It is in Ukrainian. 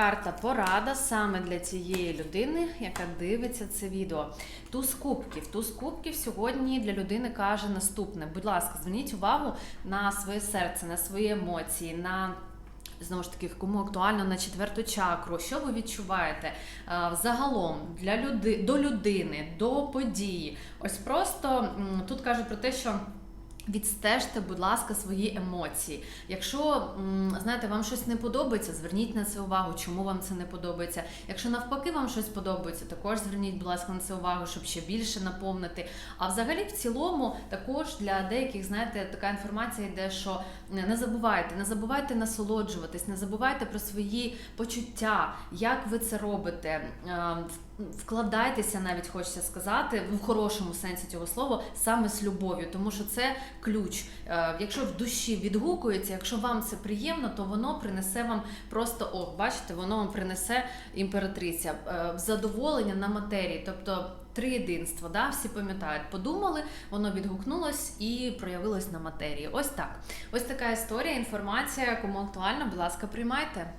Карта порада саме для цієї людини, яка дивиться це відео. Туз кубків. Туз кубків сьогодні для людини каже наступне: будь ласка, зверніть увагу на своє серце, на свої емоції, на Знову ж таки, кому актуально на четверту чакру, що ви відчуваєте е, взагалом для люди, до людини, до події? Ось просто тут кажуть про те, що відстежте, будь ласка, свої емоції. Якщо знаєте, вам щось не подобається, зверніть на це увагу, чому вам це не подобається. Якщо навпаки вам щось подобається, також зверніть, будь ласка, на це увагу, щоб ще більше наповнити. А взагалі, в цілому, також для деяких, знаєте, така інформація йде, що не забувайте, не забувайте насолоджуватись, не забувайте про свої почуття, як ви це робите. Е, Вкладайтеся, навіть хочеться сказати, в хорошому сенсі цього слова, саме з любов'ю, тому що це ключ. Е, Якщо в душі відгукується, якщо вам це приємно, то воно принесе вам просто о, бачите, воно вам принесе імператриця е, задоволення на матерії, тобто. Триєдинство, да, всі пам'ятають, подумали, воно відгукнулось і проявилось на матерії. Ось так. Ось така історія, інформація. Кому актуально, будь ласка, приймайте.